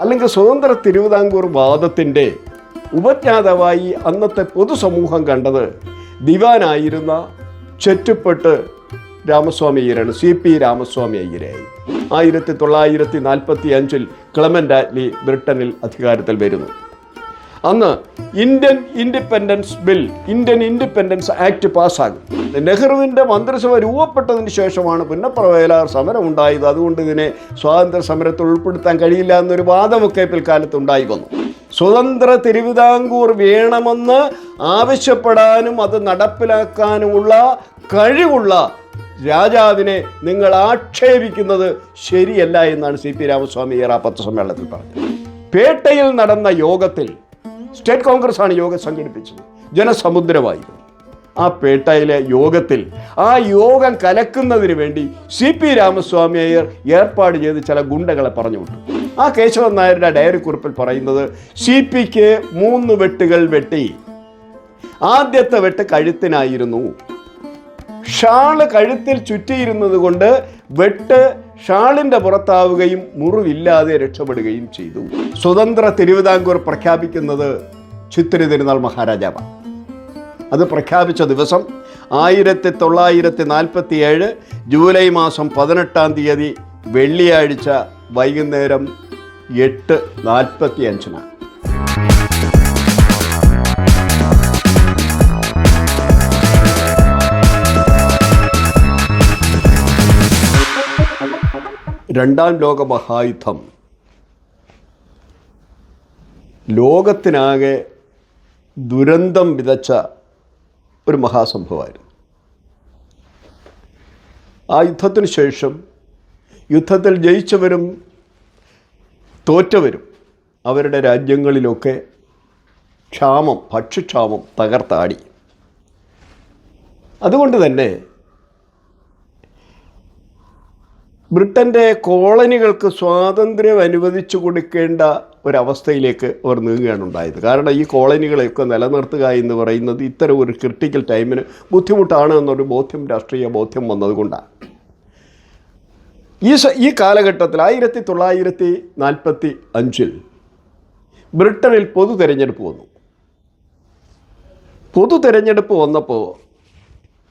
അല്ലെങ്കിൽ സ്വതന്ത്ര തിരുവിതാംകൂർ വാദത്തിന്റെ ഉപജ്ഞാതാവായി അന്നത്തെ പൊതുസമൂഹം കണ്ടത് ദിവാനായിരുന്ന ചെറ്റുപ്പെട്ട് രാമസ്വാമി അയ്യരാണ് സി പി രാമസ്വാമി അയ്യരായി. ആയിരത്തി തൊള്ളായിരത്തി നാൽപ്പത്തി അഞ്ചിൽ ക്ലമൻ ആറ്റ്ലി ബ്രിട്ടനിൽ അധികാരത്തിൽ വരുന്നു. അന്ന് Indian independence bill Indian independence act പാസ്സാകും. നെഹ്റുവിന്റെ മന്ത്രിസഭ രൂപപ്പെട്ടതിന് ശേഷമാണ് പുന്നപ്ര സമരം ഉണ്ടായത് അതുകൊണ്ട് ഇതിനെ സ്വാതന്ത്ര്യ സമരത്തിൽ ഉൾപ്പെടുത്താൻ കഴിയില്ല എന്നൊരു വാദമൊക്കെ പിൽക്കാലത്ത് ഉണ്ടായി വന്നു സ്വതന്ത്ര തിരുവിതാംകൂർ വേണമെന്ന് ആവശ്യപ്പെടാനും അത് നടപ്പിലാക്കാനുമുള്ള കഴിവുള്ള രാജാവിനെ നിങ്ങൾ ആക്ഷേപിക്കുന്നത് ശരിയല്ല എന്നാണ് സി പി രാമസ്വാമി ഏറാ പത്രസമ്മേളനത്തിൽ പറഞ്ഞത്. പേട്ടയിൽ നടന്ന യോഗത്തിൽ സ്റ്റേറ്റ് കോൺഗ്രസ് ആണ് യോഗം സംഘടിപ്പിച്ചത്. ജനസമുദ്രമായിരുന്നു ആ പേട്ടയിലെ യോഗത്തിൽ ആ യോഗം കലക്കുന്നതിന് വേണ്ടി സി പി രാമസ്വാമി അയ്യർ ഏർപ്പാട് ചെയ്ത് ചില ഗുണ്ടകളെ പറഞ്ഞു വിട്ടു ആ കേശവൻ നായരുടെ ഡയറി കുറിപ്പിൽ പറയുന്നത് സി പിക്ക് മൂന്ന് വെട്ടുകൾ വെട്ടി. ആദ്യത്തെ വെട്ട് കഴുത്തിനായിരുന്നു. ഷാൾ കഴുത്തിൽ ചുറ്റിയിരുന്നത് കൊണ്ട് വെട്ട് ഷാളിന്റെ പുറത്താവുകയും മുറിവില്ലാതെ രക്ഷപ്പെടുകയും ചെയ്തു. സ്വതന്ത്ര തിരുവിതാംകൂർ പ്രഖ്യാപിക്കുന്നത് ചിത്തിരി തിരുനാൾ മഹാരാജാവ അത് പ്രഖ്യാപിച്ച ദിവസം ആയിരത്തി തൊള്ളായിരത്തി നാൽപ്പത്തി ഏഴ് ജൂലൈ മാസം പതിനെട്ടാം തീയതി വെള്ളിയാഴ്ച വൈകുന്നേരം എട്ട് നാൽപ്പത്തി അഞ്ചിനാണ് രണ്ടാം ലോക മഹായുദ്ധം. ലോകത്തിനാകെ ദുരന്തം വിതച്ച ഒരു മഹാസംഭവമായിരുന്നു. ആ യുദ്ധത്തിന് ശേഷം യുദ്ധത്തിൽ ജയിച്ചവരും തോറ്റവരും അവരുടെ രാജ്യങ്ങളിലൊക്കെ ക്ഷാമം ഭക്ഷ്യക്ഷാമം തകർത്താടി. അതുകൊണ്ട് തന്നെ ബ്രിട്ടന്റെ കോളനികൾക്ക് സ്വാതന്ത്ര്യം അനുവദിച്ചു കൊടുക്കേണ്ട ഒരവസ്ഥയിലേക്ക് അവർ നീങ്ങുകയാണ് ഉണ്ടായത്. കാരണം ഈ കോളനികളെയൊക്കെ നിലനിർത്തുക എന്ന് പറയുന്നത് ഇത്തരം ഒരു ക്രിട്ടിക്കൽ ടൈമിന് ബുദ്ധിമുട്ടാണ് എന്നൊരു ബോധ്യം രാഷ്ട്രീയ ബോധ്യം വന്നതുകൊണ്ടാണ്. ഈ ഈ കാലഘട്ടത്തിൽ ആയിരത്തി തൊള്ളായിരത്തി നാൽപ്പത്തി അഞ്ചിൽ ബ്രിട്ടനിൽ പൊതു തിരഞ്ഞെടുപ്പ് വന്നു. പൊതു തിരഞ്ഞെടുപ്പ് വന്നപ്പോൾ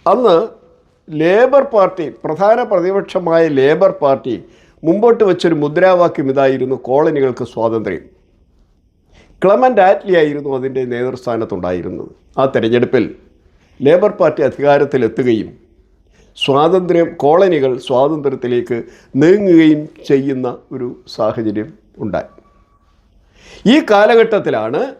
അന്ന് ലേബർ പാർട്ടി പ്രധാന പ്രതിപക്ഷമായ ലേബർ പാർട്ടി മുമ്പോട്ട് വെച്ചൊരു മുദ്രാവാക്യം ഇതായിരുന്നു കോളനികൾക്ക് സ്വാതന്ത്ര്യം. ക്ലമന്റ് ആറ്റ്ലി ആയിരുന്നു അതിന്റെ നേതൃസ്ഥാനത്തുണ്ടായിരുന്നത്. ആ തെരഞ്ഞെടുപ്പിൽ ലേബർ പാർട്ടി അധികാരത്തിലെത്തുകയും സ്വാതന്ത്ര്യം കോളനികൾ സ്വാതന്ത്ര്യത്തിലേക്ക് നീങ്ങുകയും ചെയ്യുന്ന ഒരു സാഹചര്യം ഉണ്ടായി. ഈ കാലഘട്ടത്തിലാണ്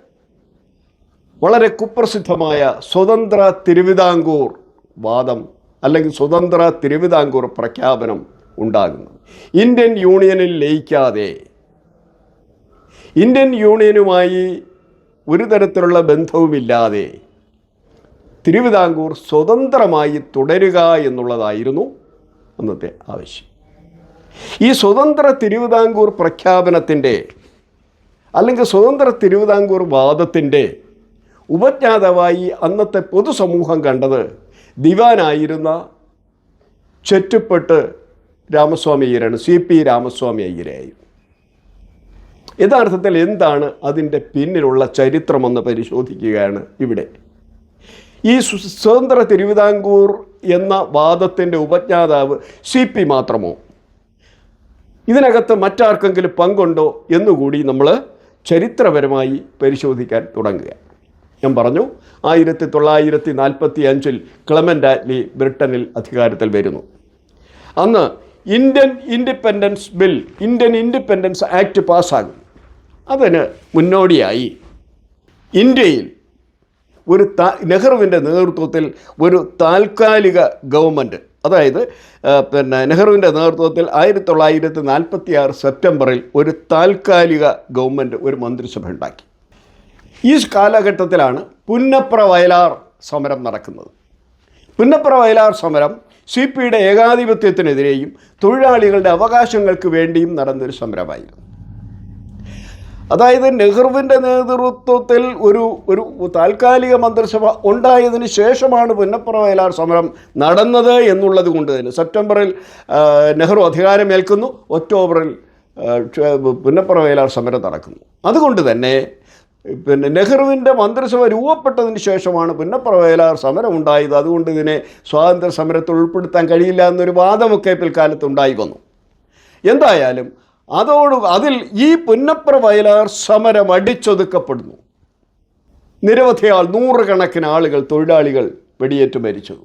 വളരെ കുപ്രസിദ്ധമായ സ്വതന്ത്ര തിരുവിതാംകൂർ വാദം അല്ലെങ്കിൽ സ്വതന്ത്ര തിരുവിതാംകൂർ പ്രഖ്യാപനം ഉണ്ടാകുന്നത് ഇന്ത്യൻ യൂണിയനിൽ ലയിക്കാതെ ഇന്ത്യൻ യൂണിയനുമായി ഒരു തരത്തിലുള്ള ബന്ധവുമില്ലാതെ തിരുവിതാംകൂർ സ്വതന്ത്രമായി തുടരുക എന്നുള്ളതായിരുന്നു അന്നത്തെ ആവശ്യം. ഈ സ്വതന്ത്ര തിരുവിതാംകൂർ പ്രഖ്യാപനത്തിന്റെ അല്ലെങ്കിൽ സ്വതന്ത്ര തിരുവിതാംകൂർ വാദത്തിന്റെ ഉപജ്ഞാതാവായി അന്നത്തെ പൊതുസമൂഹം കണ്ടത് ദിവാനായിരുന്ന ചെറ്റുപ്പെട്ട് രാമസ്വാമി അയ്യരാണ്. സി പി രാമസ്വാമി അയ്യരായി. യഥാർത്ഥത്തിൽ എന്താണ് അതിന്റെ പിന്നിലുള്ള ചരിത്രമെന്ന് പരിശോധിക്കുകയാണ് ഇവിടെ. ഈ സ്വ- സ്വതന്ത്ര തിരുവിതാംകൂർ എന്ന വാദത്തിന്റെ ഉപജ്ഞാതാവ് സി പി മാത്രമോ? ഇതിനകത്ത് മറ്റാർക്കെങ്കിലും പങ്കുണ്ടോ എന്നുകൂടി നമ്മൾ ചരിത്രപരമായി പരിശോധിക്കാൻ തുടങ്ങുക. ഞാൻ പറഞ്ഞു ആയിരത്തി തൊള്ളായിരത്തി നാൽപ്പത്തി അഞ്ചിൽ ക്ലമന്റ് ആറ്റ്ലി ബ്രിട്ടനിൽ അധികാരത്തിൽ വരുന്നു. അന്ന് Indian independence bill Indian independence act പാസ്സാകും. അതിന് മുന്നോടിയായി ഇന്ത്യയിൽ ഒരു താ നെഹ്റുവിന്റെ നേതൃത്വത്തിൽ ഒരു താൽക്കാലിക ഗവൺമെന്റ് അതായത് പിന്നെ നെഹ്റുവിന്റെ നേതൃത്വത്തിൽ ആയിരത്തി തൊള്ളായിരത്തി നാൽപ്പത്തി ആറ് സെപ്റ്റംബറിൽ ഒരു താൽക്കാലിക ഗവൺമെന്റ് ഒരു മന്ത്രിസഭ ഉണ്ടാക്കി. ഈ കാലഘട്ടത്തിലാണ് പുന്നപ്ര വയലാർ സമരം നടക്കുന്നത്. പുന്നപ്ര വയലാർ സമരം സി പിയുടെ ഏകാധിപത്യത്തിനെതിരെയും തൊഴിലാളികളുടെ അവകാശങ്ങൾക്ക് വേണ്ടിയും നടന്നൊരു സമരമായിരുന്നു. അതായത് നെഹ്റുവിന്റെ നേതൃത്വത്തിൽ ഒരു ഒരു താൽക്കാലിക മന്ത്രിസഭ ഉണ്ടായതിനു ശേഷമാണ് പുന്നപ്ര വയലാർ സമരം നടന്നത് എന്നുള്ളത് കൊണ്ട് തന്നെ. സെപ്റ്റംബറിൽ നെഹ്റു അധികാരമേൽക്കുന്നു. ഒക്ടോബറിൽ പുന്നപ്ര വയലാർ സമരം നടക്കുന്നു. അതുകൊണ്ട് തന്നെ പിന്നെ നെഹ്റുവിന്റെ മന്ത്രിസഭ രൂപപ്പെട്ടതിന് ശേഷമാണ് പുന്നപ്ര വയലാർ സമരം ഉണ്ടായത് അതുകൊണ്ട് ഇതിനെ സ്വാതന്ത്ര്യ സമരത്തിൽ ഉൾപ്പെടുത്താൻ കഴിയില്ല എന്നൊരു വാദമൊക്കെ പിൽക്കാലത്ത് ഉണ്ടായി വന്നു എന്തായാലും അതോട് അതിൽ ഈ പുന്നപ്ര വയലാർ സമരം അടിച്ചൊതുക്കപ്പെടുന്നു. നിരവധി ആൾ നൂറുകണക്കിന് ആളുകൾ തൊഴിലാളികൾ വെടിയേറ്റ് മരിച്ചു.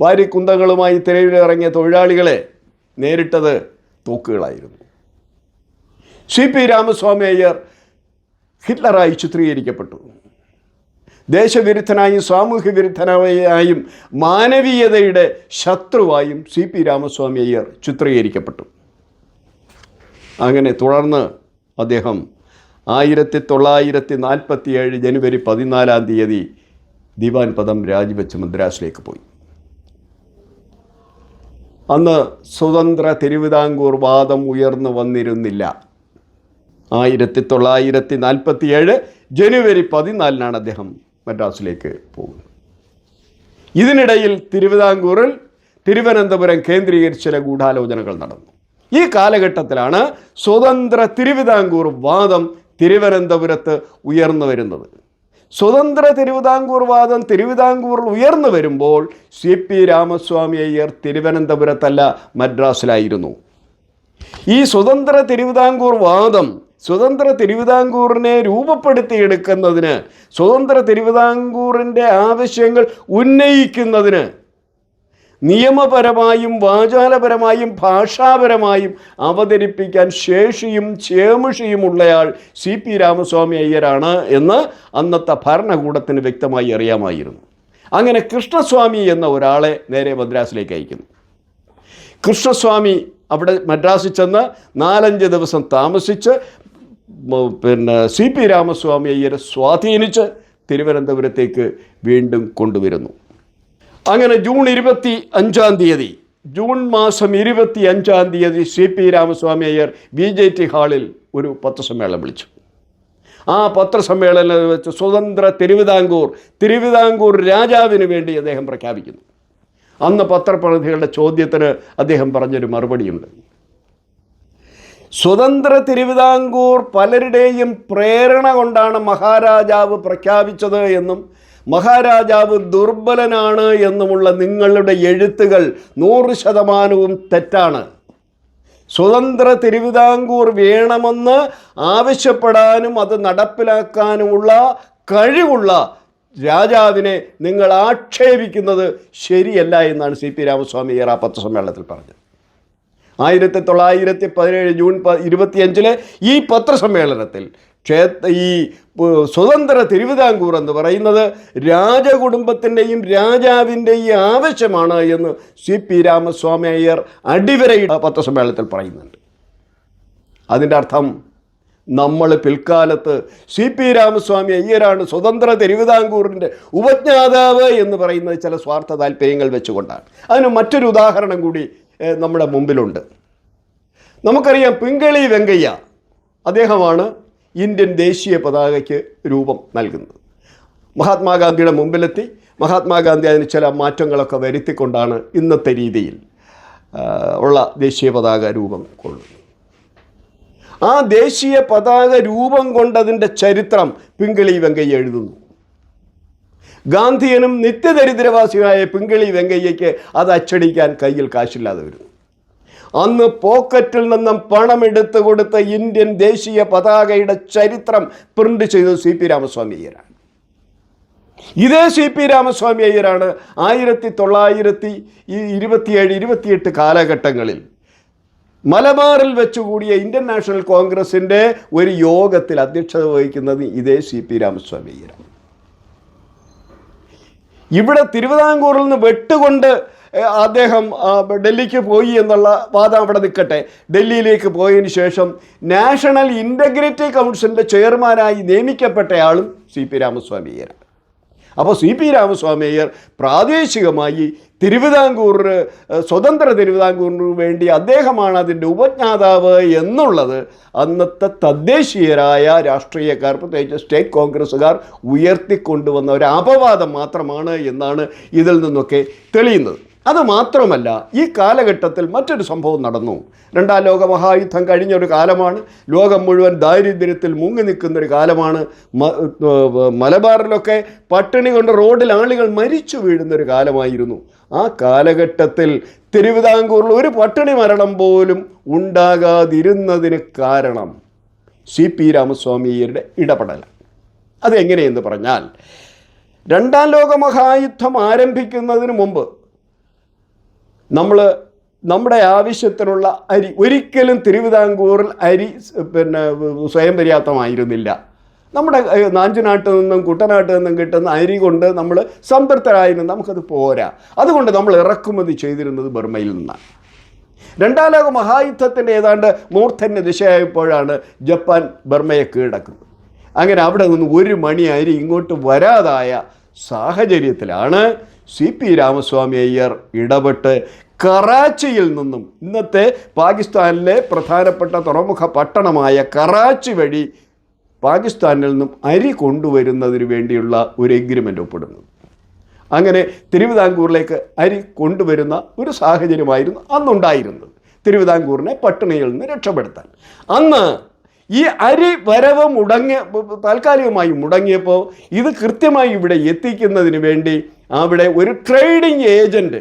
വാരിക്കുന്തകളുമായി തിരയിലിറങ്ങിയ തൊഴിലാളികളെ നേരിട്ടത് തൂക്കുകളായിരുന്നു. സി പി രാമസ്വാമി അയ്യർ ഹിറ്റ്ലറായി ചിത്രീകരിക്കപ്പെട്ടു. ദേശവിരുദ്ധനായും സാമൂഹ്യ വിരുദ്ധനായും മാനവീയതയുടെ ശത്രുവായും സി പി രാമസ്വാമി അയ്യർ ചിത്രീകരിക്കപ്പെട്ടു. അങ്ങനെ തുടർന്ന് അദ്ദേഹം ആയിരത്തി തൊള്ളായിരത്തി നാൽപ്പത്തി ഏഴ് ജനുവരി പതിനാലാം തീയതി ദിവാൻ പദം രാജിവെച്ച് മദ്രാസിലേക്ക് പോയി. അന്ന് സ്വതന്ത്ര തിരുവിതാംകൂർ വാദം ഉയർന്നു വന്നിരുന്നില്ല. ആയിരത്തി തൊള്ളായിരത്തി നാൽപ്പത്തി ഏഴ് ജനുവരി പതിനാലിനാണ് അദ്ദേഹം മദ്രാസിലേക്ക് പോകുന്നത്. ഇതിനിടയിൽ തിരുവിതാംകൂറിൽ തിരുവനന്തപുരം കേന്ദ്രീകരിച്ച് ചില ഗൂഢാലോചനകൾ നടന്നു. ഈ കാലഘട്ടത്തിലാണ് സ്വതന്ത്ര തിരുവിതാംകൂർ വാദം തിരുവനന്തപുരത്ത് ഉയർന്നു വരുന്നത്. സ്വതന്ത്ര തിരുവിതാംകൂർ വാദം തിരുവിതാംകൂറിൽ ഉയർന്നു വരുമ്പോൾ സി പി രാമസ്വാമി അയ്യർ തിരുവനന്തപുരത്തല്ല മദ്രാസിലായിരുന്നു. ഈ സ്വതന്ത്ര തിരുവിതാംകൂർ വാദം സ്വതന്ത്ര തിരുവിതാംകൂറിനെ രൂപപ്പെടുത്തിയെടുക്കുന്നതിന് സ്വതന്ത്ര തിരുവിതാംകൂറിന്റെ ആവശ്യങ്ങൾ ഉന്നയിക്കുന്നതിന് നിയമപരമായും വാചാലപരമായും ഭാഷാപരമായും അവതരിപ്പിക്കാൻ ശേഷിയും ചേമുഷിയുമുള്ളയാൾ സി പി രാമസ്വാമി അയ്യരാണ് എന്ന് അന്നത്തെ ഭരണകൂടത്തിന് വ്യക്തമായി അറിയാമായിരുന്നു. അങ്ങനെ കൃഷ്ണസ്വാമി എന്ന ഒരാളെ നേരെ മദ്രാസിലേക്ക് അയക്കുന്നു. കൃഷ്ണസ്വാമി അവിടെ മദ്രാസിൽ ചെന്ന് നാലഞ്ച് ദിവസം താമസിച്ച് പിന്നെ സി പി രാമസ്വാമി അയ്യരെ സ്വാധീനിച്ച് തിരുവനന്തപുരത്തേക്ക് വീണ്ടും കൊണ്ടുവരുന്നു. അങ്ങനെ ജൂൺ ഇരുപത്തി അഞ്ചാം തീയതി ജൂൺ മാസം ഇരുപത്തി അഞ്ചാം തീയതി C P Ramaswamy Iyer B J T ഹാളിൽ ഒരു പത്രസമ്മേളനം വിളിച്ചു. ആ പത്രസമ്മേളനം വെച്ച് സ്വതന്ത്ര തിരുവിതാംകൂർ തിരുവിതാംകൂർ രാജാവിന് വേണ്ടി അദ്ദേഹം പ്രഖ്യാപിക്കുന്നു. അന്ന് പത്രപ്രതിനിധികളുടെ ചോദ്യത്തിന് അദ്ദേഹം പറഞ്ഞൊരു മറുപടിയുണ്ട്. സ്വതന്ത്ര തിരുവിതാംകൂർ പലരുടെയും പ്രേരണ കൊണ്ടാണ് മഹാരാജാവ് പ്രഖ്യാപിച്ചത് എന്നും മഹാരാജാവ് ദുർബലനാണ് എന്നുമുള്ള നിങ്ങളുടെ എഴുത്തുകൾ നൂറ് ശതമാനവും തെറ്റാണ്. സ്വതന്ത്ര തിരുവിതാംകൂർ വേണമെന്ന് ആവശ്യപ്പെടാനും അത് നടപ്പിലാക്കാനുമുള്ള കഴിവുള്ള രാജാവിനെ നിങ്ങൾ ആക്ഷേപിക്കുന്നത് ശരിയല്ല എന്നാണ് സി പി രാമസ്വാമി ഏറാപ്പത്ത് സമ്മേളനത്തിൽ പറഞ്ഞത്. ആയിരത്തി തൊള്ളായിരത്തി പതിനേഴ് ജൂൺ പ ഇരുപത്തിയഞ്ചിലെ ഈ പത്രസമ്മേളനത്തിൽ ക്ഷേത്ര ഈ സ്വതന്ത്ര തിരുവിതാംകൂർ എന്ന് പറയുന്നത് രാജകുടുംബത്തിന്റെയും രാജാവിന്റെയും ആവശ്യമാണ് എന്ന് സി പി രാമസ്വാമി അയ്യർ അടിവരയുടെ പത്രസമ്മേളനത്തിൽ പറയുന്നുണ്ട്. അതിന്റെ അർത്ഥം നമ്മൾ പിൽക്കാലത്ത് സി പി രാമസ്വാമി അയ്യരാണ് സ്വതന്ത്ര തിരുവിതാംകൂറിന്റെ ഉപജ്ഞാതാവ് എന്ന് പറയുന്നത് ചില സ്വാർത്ഥ താല്പര്യങ്ങൾ വെച്ചുകൊണ്ടാണ്. അതിന് മറ്റൊരു ഉദാഹരണം കൂടി നമ്മുടെ മുമ്പിലുണ്ട്. നമുക്കറിയാം പിങ്കളി വെങ്കയ്യ അദ്ദേഹമാണ് ഇന്ത്യൻ ദേശീയ പതാകയ്ക്ക് രൂപം നൽകുന്നത്. മഹാത്മാഗാന്ധിയുടെ മുമ്പിലെത്തി. മഹാത്മാഗാന്ധി അതിന് ചില മാറ്റങ്ങളൊക്കെ വരുത്തിക്കൊണ്ടാണ് ഇന്നത്തെ രീതിയിൽ ഉള്ള ദേശീയ പതാക രൂപം കൊള്ളുന്നത്. ആ ദേശീയ പതാക രൂപം കൊണ്ടതിന്റെ ചരിത്രം പിങ്കളി വെങ്കയ്യ എഴുതുന്നു. ഗാന്ധിയനും നിത്യദരിദ്രവാസിയായ പിങ്കിളി വെങ്കയ്യയ്ക്ക് അത് അച്ചടിക്കാൻ കയ്യിൽ കാശില്ലാതെ വരുന്നു അന്ന് പോക്കറ്റിൽ നിന്നും പണം എടുത്തു കൊടുത്ത ഇന്ത്യൻ ദേശീയ പതാകയുടെ ചരിത്രം പ്രിന്റ് ചെയ്തത് സി പി രാമസ്വാമി അയ്യരാണ്. ഇതേ സി പി രാമസ്വാമി അയ്യരാണ് ആയിരത്തി തൊള്ളായിരത്തി ഇരുപത്തിയേഴ് ഇരുപത്തിയെട്ട് കാലഘട്ടങ്ങളിൽ മലബാറിൽ വെച്ചുകൂടിയ ഇന്ത്യൻ നാഷണൽ കോൺഗ്രസിന്റെ ഒരു യോഗത്തിൽ അധ്യക്ഷത വഹിക്കുന്നത് ഇതേ സി പി രാമസ്വാമി അയ്യരാണ്. ഇവിടെ തിരുവിതാംകൂറിൽ നിന്ന് വെട്ടുകൊണ്ട് അദ്ദേഹം ഡൽഹിക്ക് പോയി എന്നുള്ള വാദം അവിടെ നിൽക്കട്ടെ. ഡൽഹിയിലേക്ക് പോയതിന് ശേഷം നാഷണൽ ഇന്റഗ്രിറ്റി കൗൺസിലിന്റെ ചെയർമാനായി നിയമിക്കപ്പെട്ടയാളും സി പി രാമസ്വാമി അയ്യരാണ് അപ്പോൾ സി പി രാമസ്വാമി അയ്യർ പ്രാദേശികമായി തിരുവിതാംകൂർ സ്വതന്ത്ര തിരുവിതാംകൂറിന് വേണ്ടി അദ്ദേഹമാണ് അതിന്റെ ഉപജ്ഞാതാവ് എന്നുള്ളത് അന്നത്തെ തദ്ദേശീയരായ രാഷ്ട്രീയക്കാർ പ്രത്യേകിച്ച് സ്റ്റേറ്റ് കോൺഗ്രസ്സുകാർ ഉയർത്തിക്കൊണ്ടുവന്ന ഒരു അപവാദം മാത്രമാണ് എന്നാണ് ഇതിൽ നിന്നൊക്കെ തെളിയുന്നത്. അത് മാത്രമല്ല ഈ കാലഘട്ടത്തിൽ മറ്റൊരു സംഭവം നടന്നു. രണ്ടാം ലോക മഹായുദ്ധം കഴിഞ്ഞ ഒരു കാലമാണ്. ലോകം മുഴുവൻ ദാരിദ്ര്യത്തിൽ മുങ്ങി നിൽക്കുന്ന ഒരു കാലമാണ് മലബാറിലൊക്കെ പട്ടിണി കൊണ്ട് റോഡിൽ ആളുകൾ മരിച്ചു വീഴുന്ന ഒരു കാലമായിരുന്നു. ആ കാലഘട്ടത്തിൽ തിരുവിതാംകൂറിൽ ഒരു പട്ടിണി മരണം പോലും ഉണ്ടാകാതിരുന്നതിന് കാരണം സി പി രാമസ്വാമിയുടെ ഇടപെടൽ. അതെങ്ങനെയെന്ന് പറഞ്ഞാൽ രണ്ടാം ലോക മഹായുദ്ധം ആരംഭിക്കുന്നതിന് മുമ്പ് നമ്മൾ നമ്മുടെ ആവശ്യത്തിനുള്ള അരി ഒരിക്കലും തിരുവിതാംകൂറിൽ അരി പിന്നെ സ്വയം പര്യാപ്തമായിരുന്നില്ല. നമ്മുടെ നാഞ്ചുനാട്ടിൽ നിന്നും കുട്ടനാട്ടിൽ നിന്നും കിട്ടുന്ന അരി കൊണ്ട് നമ്മൾ സംതൃപ്തരായിരുന്നു നമുക്കത് പോരാ. അതുകൊണ്ട് നമ്മൾ ഇറക്കുമതി ചെയ്തിരുന്നത് ബർമയിൽ നിന്നാണ്. രണ്ടാം ലോക മഹായുദ്ധത്തിന്റെ ഏതാണ്ട് മൂർദ്ധന്യ ദിശയായപ്പോഴാണ് ജപ്പാൻ ബർമയെ കീഴടക്കുന്നത്. അങ്ങനെ അവിടെ നിന്ന് ഒരു മണി അരി ഇങ്ങോട്ട് വരാതായ സാഹചര്യത്തിലാണ് സി പി രാമസ്വാമി അയ്യർ ഇടപെട്ട് കറാച്ചിയിൽ നിന്നും ഇന്നത്തെ പാകിസ്ഥാനിലെ പ്രധാനപ്പെട്ട തുറമുഖ പട്ടണമായ കറാച്ചി വഴി പാകിസ്ഥാനിൽ നിന്നും അരി കൊണ്ടുവരുന്നതിന് വേണ്ടിയുള്ള ഒരു എഗ്രിമെന്റ് ഒപ്പിടുന്നത് അങ്ങനെ തിരുവിതാംകൂറിലേക്ക് അരി കൊണ്ടുവരുന്ന ഒരു സാഹചര്യമായിരുന്നു അന്നുണ്ടായിരുന്നത്. തിരുവിതാംകൂറിനെ പട്ടിണിയിൽ നിന്ന് രക്ഷപ്പെടുത്താൻ. അന്ന് ഈ അരി വരവ് മുടങ്ങിയ താൽക്കാലികമായി മുടങ്ങിയപ്പോൾ ഇത് കൃത്യമായി ഇവിടെ എത്തിക്കുന്നതിന് വേണ്ടി അവിടെ ഒരു ട്രേഡിംഗ് ഏജന്റ്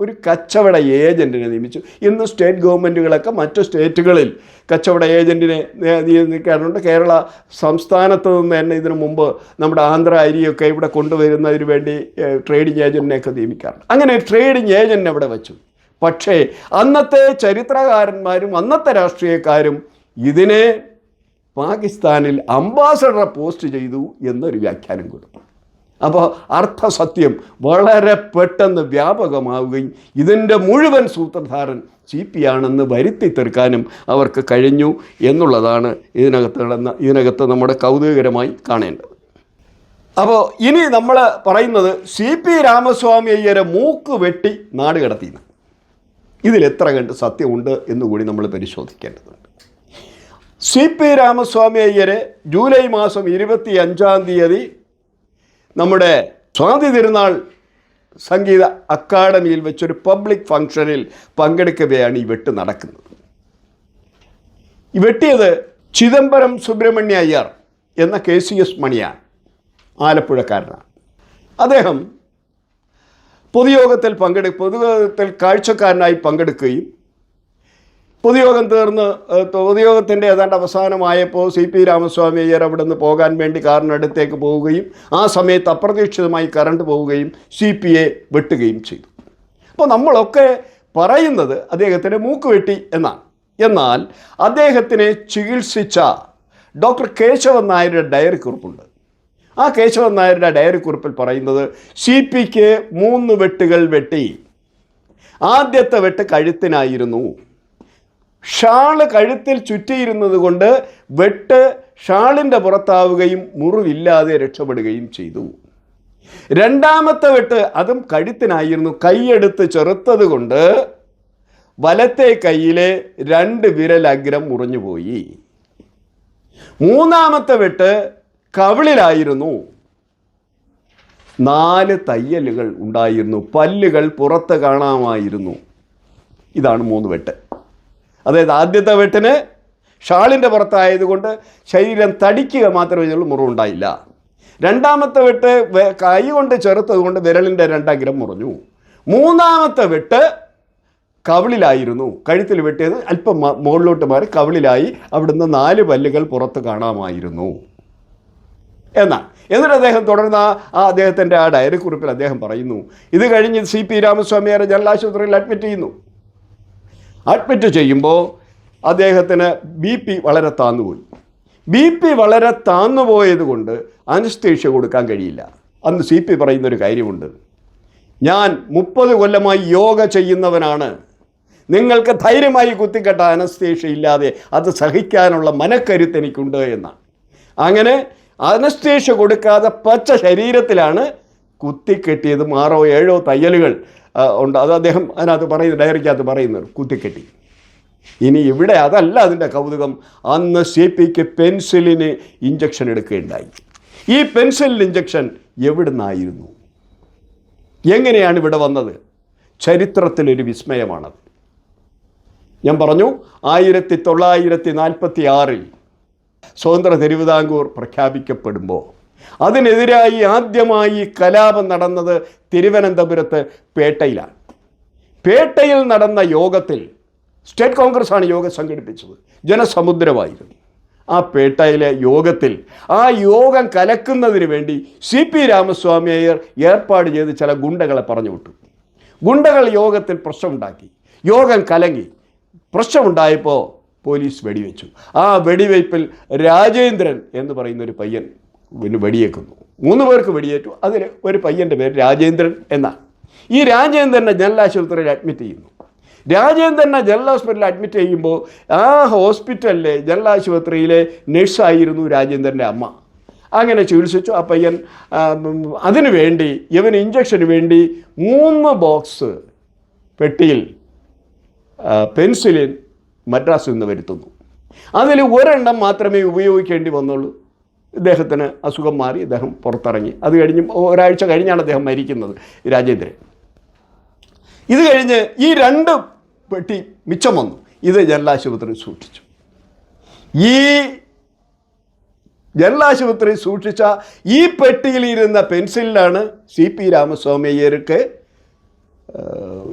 ഒരു കച്ചവട ഏജന്റിനെ നിയമിച്ചു. ഇന്ന് സ്റ്റേറ്റ് ഗവൺമെന്റുകളൊക്കെ മറ്റു സ്റ്റേറ്റുകളിൽ കച്ചവട ഏജന്റിനെ നിയമിക്കാറുണ്ട്. കേരള സംസ്ഥാനത്ത് നിന്ന് തന്നെ ഇതിനു മുമ്പ് നമ്മുടെ ആന്ധ്ര അരിയൊക്കെ ഇവിടെ കൊണ്ടുവരുന്നതിന് വേണ്ടി ട്രേഡിംഗ് ഏജന്റിനെയൊക്കെ നിയമിക്കാറുണ്ട്. അങ്ങനെ ട്രേഡിംഗ് ഏജന്റിനെ അവിടെ വെച്ചു. പക്ഷേ അന്നത്തെ ചരിത്രകാരന്മാരും അന്നത്തെ രാഷ്ട്രീയക്കാരും ഇതിനെ പാകിസ്ഥാനിൽ അംബാസഡറെ പോസ്റ്റ് ചെയ്തു എന്നൊരു വ്യാഖ്യാനം കൊടുത്തു. അപ്പോൾ അർത്ഥസത്യം വളരെ പെട്ടെന്ന് വ്യാപകമാവുകയും ഇതിന്റെ മുഴുവൻ സൂത്രധാരൻ സി പി ആണെന്ന് വരുത്തി തീർക്കാനും അവർക്ക് കഴിഞ്ഞു എന്നുള്ളതാണ് ഇതിനകത്ത് നടന്ന ഇതിനകത്ത് നമ്മുടെ കൗതുകകരമായി കാണേണ്ടത്. അപ്പോൾ ഇനി നമ്മൾ പറയുന്നത് സി പി രാമസ്വാമി അയ്യരെ മൂക്ക് വെട്ടി നാട് കടത്തിയെന്ന്. ഇതിൽ എത്ര കണ്ട് സത്യമുണ്ട് എന്നുകൂടി നമ്മൾ പരിശോധിക്കേണ്ടതുണ്ട്. സി പി രാമസ്വാമി അയ്യരെ ജൂലൈ മാസം ഇരുപത്തി അഞ്ചാം തീയതി നമ്മുടെ സ്വാതി തിരുനാൾ സംഗീത അക്കാഡമിയിൽ വെച്ചൊരു പബ്ലിക് ഫംഗ്ഷനിൽ പങ്കെടുക്കവെയാണ് ഈ വെട്ട് നടക്കുന്നത്. ഈ വെട്ടിയത് ചിദംബരം സുബ്രഹ്മണ്യ അയ്യർ എന്ന കെ സി എസ് മണിയാണ് ആലപ്പുഴക്കാരനാണ്. അദ്ദേഹം പൊതുയോഗത്തിൽ പങ്കെടു പൊതുയോഗത്തിൽ കാഴ്ചക്കാരനായി പങ്കെടുക്കുകയും പൊതുയോഗം തീർന്ന് പൊതുയോഗത്തിന്റെ ഏതാണ്ട് അവസാനമായപ്പോൾ സി പി രാമസ്വാമി അയ്യർ അവിടെ നിന്ന് പോകാൻ വേണ്ടി കാറിനടുത്തേക്ക് പോവുകയും ആ സമയത്ത് അപ്രതീക്ഷിതമായി കറണ്ട് പോവുകയും സി പി എ വെട്ടുകയും ചെയ്തു. അപ്പോൾ നമ്മളൊക്കെ പറയുന്നത് അദ്ദേഹത്തിന് മൂക്ക് വെട്ടി എന്നാണ്. എന്നാൽ അദ്ദേഹത്തിനെ ചികിത്സിച്ച ഡോക്ടർ കേശവൻ നായരുടെ ഡയറി കുറിപ്പുണ്ട്. ആ കേശവൻ നായരുടെ ഡയറി കുറിപ്പിൽ പറയുന്നത് സി പിക്ക് മൂന്ന് വെട്ടുകൾ വെട്ടി. ആദ്യത്തെ വെട്ട് കഴുത്തിനായിരുന്നു. ഷാൾ കഴുത്തിൽ ചുറ്റിയിരുന്നത് കൊണ്ട് വെട്ട് ഷാളിന്റെ പുറത്താവുകയും മുറിവില്ലാതെ രക്ഷപ്പെടുകയും ചെയ്തു. രണ്ടാമത്തെ വെട്ട് അതും കഴുത്തിനായിരുന്നു. കൈയെടുത്ത് ചെറുത്തത് കൊണ്ട് വലത്തെ കയ്യിലെ രണ്ട് വിരലഗ്രം മുറിഞ്ഞുപോയി. മൂന്നാമത്തെ വെട്ട് കവിളിലായിരുന്നു. നാല് തയ്യലുകൾ ഉണ്ടായിരുന്നു. പല്ലുകൾ പുറത്ത് കാണാമായിരുന്നു. ഇതാണ് മൂന്ന് വെട്ട്. അതായത് ആദ്യത്തെ വെട്ടിന് ഷാളിന്റെ പുറത്തായതുകൊണ്ട് ശരീരം തടിക്കുക മാത്രമേ ഉള്ളൂ മുറിവുണ്ടായില്ല. രണ്ടാമത്തെ വെട്ട് കൈ കൊണ്ട് ചെറുത്തത് കൊണ്ട് വിരലിന്റെ രണ്ടഗ്രം മുറിഞ്ഞു. മൂന്നാമത്തെ വെട്ട് കവിളിലായിരുന്നു. കഴുത്തിൽ വെട്ടിയത് അല്പം മുകളിലോട്ട് മാറി കവിളിലായി അവിടുന്ന് നാല് പല്ലുകൾ പുറത്ത് കാണാമായിരുന്നു. എന്നാണ് എന്നിട്ട് അദ്ദേഹം തുടർന്ന ആ- ആ അദ്ദേഹത്തിന്റെ ആ ഡയറി കുറിപ്പിൽ അദ്ദേഹം പറയുന്നു ഇത് കഴിഞ്ഞ് സി പി രാമസ്വാമിയാരെ ജനറൽ ആശുപത്രിയിൽ അഡ്മിറ്റ് ചെയ്യുന്നു. അഡ്മിറ്റ് ചെയ്യുമ്പോൾ അദ്ദേഹത്തിന് ബി പി വളരെ താന്നുപോയി. ബി പി വളരെ താന്നുപോയത് കൊണ്ട് അനസ്തേഷ്യ കൊടുക്കാൻ കഴിയില്ല. അന്ന് സി പി പറയുന്നൊരു കാര്യമുണ്ട്. ഞാൻ മുപ്പത് കൊല്ലമായി യോഗ ചെയ്യുന്നവനാണ്. നിങ്ങൾക്ക് ധൈര്യമായി കുത്തിക്കെട്ട അനസ്തേഷ്യ ഇല്ലാതെ അത് സഹിക്കാനുള്ള മനക്കരുത്ത് എനിക്കുണ്ട് എന്നാണ്. അങ്ങനെ അനസ്തേഷ്യ കൊടുക്കാതെ പച്ച ശരീരത്തിലാണ് കുത്തിക്കെട്ടിയത്. ആറോ ഏഴോ തയ്യലുകൾ ഉണ്ട്. അത് അദ്ദേഹം അതിനകത്ത് പറയുന്നു ഡയറിക്കകത്ത് പറയുന്നത് കുത്തിക്കെട്ടി. ഇനി ഇവിടെ അതല്ല അതിന്റെ കൗതുകം. അന്ന് സി പിക്ക് പെൻസിലിന് ഇഞ്ചക്ഷൻ എടുക്കുകയുണ്ടായി. ഈ പെൻസിലിൻ ഇഞ്ചക്ഷൻ എവിടുന്നായിരുന്നു? എങ്ങനെയാണ് ഇവിടെ വന്നത്? ചരിത്രത്തിലൊരു വിസ്മയമാണത്. ഞാൻ പറഞ്ഞു ആയിരത്തി തൊള്ളായിരത്തി നാൽപ്പത്തി ആറിൽ സ്വതന്ത്ര തിരുവിതാംകൂർ പ്രഖ്യാപിക്കപ്പെടുമ്പോൾ അതിനെതിരായി ആദ്യമായി കലാപം നടന്നത് തിരുവനന്തപുരത്ത് പേട്ടയിലാണ്. പേട്ടയിൽ നടന്ന യോഗത്തിൽ സ്റ്റേറ്റ് കോൺഗ്രസ് ആണ് യോഗം സംഘടിപ്പിച്ചത്. ജനസമുദ്രമായിരുന്നു. ആ പേട്ടയിലെ യോഗത്തിൽ ആ യോഗം കലക്കുന്നതിന് വേണ്ടി സി പി രാമസ്വാമി അയ്യർ ഏർപ്പാട് ചെയ്ത് ചില ഗുണ്ടകളെ പറഞ്ഞു വിട്ടു. ഗുണ്ടകൾ യോഗത്തിൽ പ്രശ്നമുണ്ടാക്കി. യോഗം കലങ്ങി. പ്രശ്നമുണ്ടായപ്പോൾ പോലീസ് വെടിവെച്ചു. ആ വെടിവയ്പ്പിൽ രാജേന്ദ്രൻ എന്ന് പറയുന്ന ഒരു പയ്യൻ പിന്നെ വെടിയേക്കുന്നു. മൂന്ന് പേർക്ക് വെടിയേറ്റു. അതിൽ ഒരു പയ്യന്റെ പേര് രാജേന്ദ്രൻ എന്നാണ്. ഈ രാജേന്ദ്രനെ ജനറൽ ആശുപത്രിയിൽ അഡ്മിറ്റ് ചെയ്യുന്നു. രാജേന്ദ്രനെ ജനറൽ ഹോസ്പിറ്റലിൽ അഡ്മിറ്റ് ചെയ്യുമ്പോൾ ആ ഹോസ്പിറ്റലിലെ ജനറൽ ആശുപത്രിയിലെ നഴ്സായിരുന്നു രാജേന്ദ്രന്റെ അമ്മ. അങ്ങനെ ചികിത്സിച്ചു. ആ പയ്യൻ അതിനു വേണ്ടി ഇവന് ഇഞ്ചക്ഷന് വേണ്ടി മൂന്ന് ബോക്സ് പെട്ടിയിൽ പെൻസിലിൻ മദ്രാസിൽ നിന്ന് വരുത്തുന്നു. അതിൽ ഒരെണ്ണം മാത്രമേ ഉപയോഗിക്കേണ്ടി വന്നുള്ളൂ. ഇദ്ദേഹത്തിന് അസുഖം മാറി ഇദ്ദേഹം പുറത്തിറങ്ങി. അത് കഴിഞ്ഞ് ഒരാഴ്ച കഴിഞ്ഞാണ് അദ്ദേഹം മരിക്കുന്നത് രാജേന്ദ്രൻ. ഇത് കഴിഞ്ഞ് ഈ രണ്ട് പെട്ടി മിച്ചം വന്നു. ഇത് ജനറൽ ആശുപത്രി സൂക്ഷിച്ചു. ഈ ജനറൽ ആശുപത്രി സൂക്ഷിച്ച ഈ പെട്ടിയിലിരുന്ന പെൻസിലിലാണ് സി പി രാമസ്വാമി അയ്യർക്ക്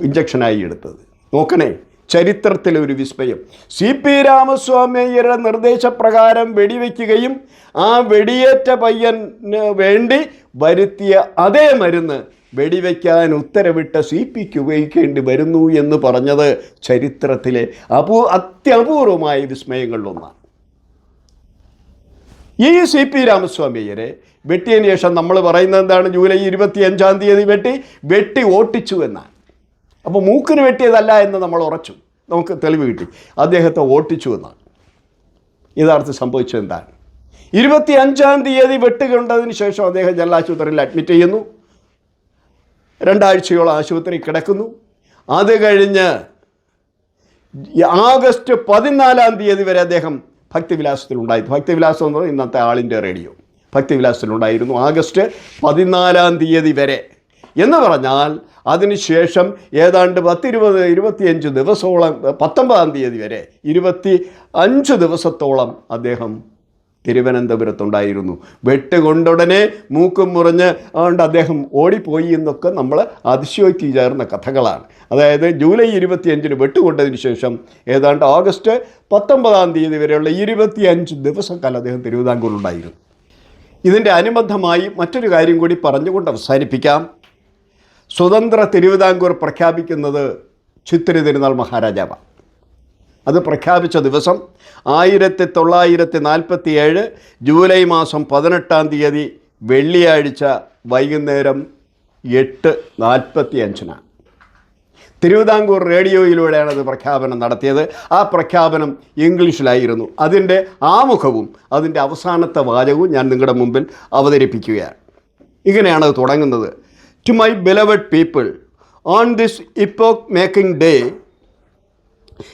ഇഞ്ചക്ഷനായി എടുത്തത്. നോക്കണേ. ചരിത്രത്തിലെ ഒരു വിസ്മയം. സി പി രാമസ്വാമിയുടെ നിർദ്ദേശപ്രകാരം വെടിവെക്കുകയും ആ വെടിയേറ്റ പയ്യന് വേണ്ടി വരുത്തിയ അതേ മരുന്ന് വെടിവെക്കാൻ ഉത്തരവിട്ട സി പിക്ക് ഉപയോഗിക്കേണ്ടി വരുന്നു എന്ന് പറഞ്ഞത് ചരിത്രത്തിലെ അപൂ അത്യപൂർവമായ വിസ്മയങ്ങളിലൊന്നാണ്. ഈ സി പി രാമസ്വാമിയരെ വെട്ടിയതിന് ശേഷം നമ്മൾ പറയുന്നത് എന്താണ്? ജൂലൈ ഇരുപത്തി അഞ്ചാം തീയതി വെട്ടി വെട്ടി ഓട്ടിച്ചു എന്നാണ്. അപ്പോൾ മൂക്കിന് വെട്ടിയതല്ല എന്ന് നമ്മൾ ഉറച്ചു. നമുക്ക് തെളിവ് കിട്ടി. അദ്ദേഹത്തെ ഓട്ടിച്ചു എന്നാണ്. യഥാർത്ഥം സംഭവിച്ചത് എന്താണ്? ഇരുപത്തി അഞ്ചാം തീയതി വെട്ടുകൊണ്ടതിന് ശേഷം അദ്ദേഹം ജനറൽ ആശുപത്രിയിൽ അഡ്മിറ്റ് ചെയ്യുന്നു. രണ്ടാഴ്ചയോളം ആശുപത്രി കിടക്കുന്നു. അത് കഴിഞ്ഞ് ആഗസ്റ്റ് പതിനാലാം തീയതി വരെ അദ്ദേഹം ഭക്തിവിലാസത്തിലുണ്ടായിരുന്നു ഭക്തിവിലാസം എന്ന് പറഞ്ഞാൽ ഇന്നത്തെ ആളിന്റെ റേഡിയോ. ഭക്തിവിലാസത്തിലുണ്ടായിരുന്നു ആഗസ്റ്റ് പതിനാലാം തീയതി വരെ. എന്ന് പറഞ്ഞാൽ അതിനുശേഷം ഏതാണ്ട് പത്തിരുപത് ഇരുപത്തിയഞ്ച് ദിവസത്തോളം പത്തൊമ്പതാം തീയതി വരെ ഇരുപത്തി അഞ്ച് ദിവസത്തോളം അദ്ദേഹം തിരുവനന്തപുരത്തുണ്ടായിരുന്നു. വെട്ടുകൊണ്ടുടനെ മൂക്കും മുറിഞ്ഞ് അതുകൊണ്ട് അദ്ദേഹം ഓടിപ്പോയി എന്നൊക്കെ നമ്മൾ അതിശയോക്തി ചേർന്ന കഥകളാണ്. അതായത് ജൂലൈ ഇരുപത്തിയഞ്ചിന് വെട്ടുകൊണ്ടതിന് ശേഷം ഏതാണ്ട് ഓഗസ്റ്റ് പത്തൊമ്പതാം തീയതി വരെയുള്ള ഇരുപത്തിയഞ്ച് ദിവസക്കാലം അദ്ദേഹം തിരുവിതാംകൂറിലുണ്ടായിരുന്നു. ഇതിന്റെ അനുബന്ധമായി മറ്റൊരു കാര്യം കൂടി പറഞ്ഞുകൊണ്ട് അവസാനിപ്പിക്കാം. സ്വതന്ത്ര തിരുവിതാംകൂർ പ്രഖ്യാപിക്കുന്നത് ചിത്തിരി തിരുനാൾ മഹാരാജാവാണ്. അത് പ്രഖ്യാപിച്ച ദിവസം ആയിരത്തി തൊള്ളായിരത്തി നാൽപ്പത്തി ഏഴ് ജൂലൈ മാസം പതിനെട്ടാം തീയതി വെള്ളിയാഴ്ച വൈകുന്നേരം എട്ട് നാൽപ്പത്തി അഞ്ചിനാണ് തിരുവിതാംകൂർ റേഡിയോയിലൂടെയാണ് അത് പ്രഖ്യാപനം നടത്തിയത്. ആ പ്രഖ്യാപനം ഇംഗ്ലീഷിലായിരുന്നു. അതിന്റെ ആമുഖവും അതിന്റെ അവസാനത്തെ വാചകവും ഞാൻ നിങ്ങളുടെ മുമ്പിൽ അവതരിപ്പിക്കുകയാണ്. ഇങ്ങനെയാണ് അത് തുടങ്ങുന്നത്. To my beloved people. On this epoch making day,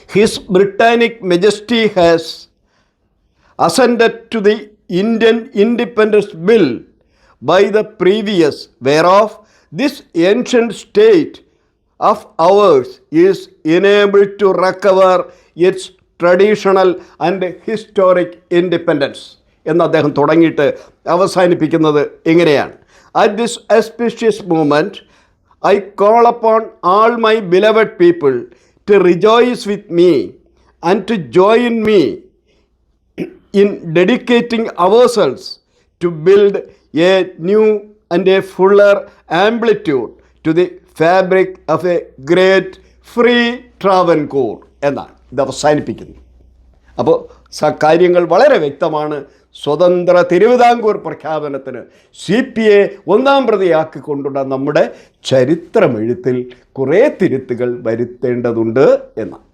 His Britannic Majesty has ascended to the Indian Independence Bill by the previous, whereof this ancient state of ours is enabled to recover its traditional and historic independence എന്ന് അദ്ദേഹം തുടങ്ങിയിട്ട് അവസാനിപ്പിക്കുന്നത് എങ്ങനെയാണ് at this auspicious moment I call upon all my beloved people to rejoice with me and to join me in dedicating ourselves to build a new and a fuller amplitude to the fabric of a great free Travancore എന്നാണ് ഇത് അവസാനിപ്പിക്കുന്നത് അപ്പോൾ കാര്യങ്ങൾ വളരെ വ്യക്തമാണ്. സ്വതന്ത്ര തിരുവിതാംകൂർ പ്രഖ്യാപനത്തിന് C P A ഒന്നാം പ്രതിയാക്കിക്കൊണ്ടുള്ള നമ്മുടെ ചരിത്രമെഴുത്തിൽ കുറേ തിരുത്തുകൾ വരുത്തേണ്ടതുണ്ട് എന്നാണ്.